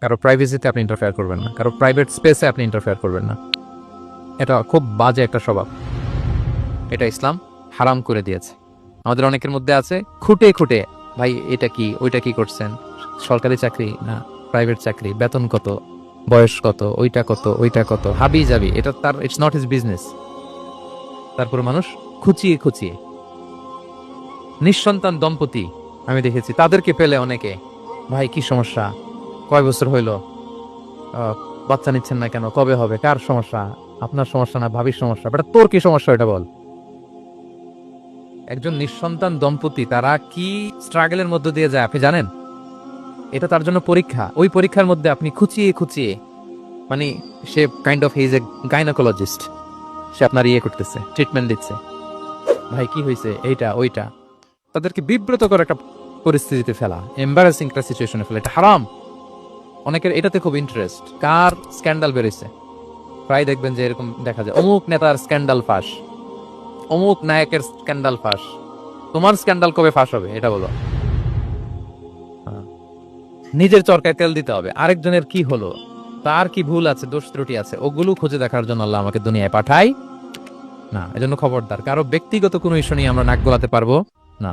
কারও প্রাইভেসিতে আপনি ইন্টারফেয়ার করবেন না, কারও প্রাইভেট স্পেসে আপনি ইন্টারফেয়ার করবেন না। এটা খুব বাজে একটা স্বভাব। এটা ইসলাম হারাম করে দিয়েছে। আমাদের অনেকের মধ্যে আছে, খুঁটে খুঁটে, ভাই, এটা কি? ওইটা কি করছেন? সরকারি চাকরি না প্রাইভেট চাকরি? বেতন কত? বয়স কত? ওইটা কত? ওইটা কত? হাবি যাবি এটা তার ইটস নট হিজ বিজনেস তারপরে মানুষ খুচিয়ে খুচিয়ে। নিঃসন্তান দম্পতি, আমি দেখেছি, তাদেরকে পেলে অনেকে। ভাই, কি সমস্যা? কয় বছর হইল? বাচ্চা নিচ্ছেন না কেন? কবে হবে? কার সমস্যা? আপনার সমস্যা না ভাবির সমস্যা? বেটা, তোর কি সমস্যা এটা বল। একজন নিঃসন্তান দম্পতি, তারা কি স্ট্রাগলের মধ্য দিয়ে যায় আপনি জানেন? এটা তার জন্য পরীক্ষা। ওই পরীক্ষার মধ্যে আপনি খুচিয়ে খুচিয়ে মানে সে kind of his a gynaecologist সে আপনার ইয়ে করতেছে ট্রিটমেন্ট দিচ্ছে। ভাই, কি হয়েছে এইটা, ওইটা। তাদেরকে বিব্রত করে একটা পরিস্থিতিতে ফেলা। এম্বারাসিং একটা সিচুয়েশনে ফেলা। এটা হারাম। অনেকের এটাতে খুব ইন্টারেস্ট কার স্ক্যান্ডাল বেরোইছে প্রায় দেখবেন যে এরকম দেখা যায়। অমুক নেতার স্ক্যান্ডাল ফাঁস। অমুক নায়কের স্ক্যান্ডাল ফাঁস। তোমার স্ক্যান্ডাল কবে ফাঁস হবে? এটা বলো। হ্যাঁ। নিজের চরকায় তেল দিতে হবে। আরেকজনের কি হলো? তার কি ভুল আছে, দোষ ত্রুটি আছে, ওগুলো খুঁজে দেখার জন্য আল্লাহ আমাকে দুনিয়ায় পাঠাই না, এজন্য খবরদার। কারও ব্যক্তিগত কোনো ইস্যু নিয়ে আমরা নাক গলাতে পারব? না।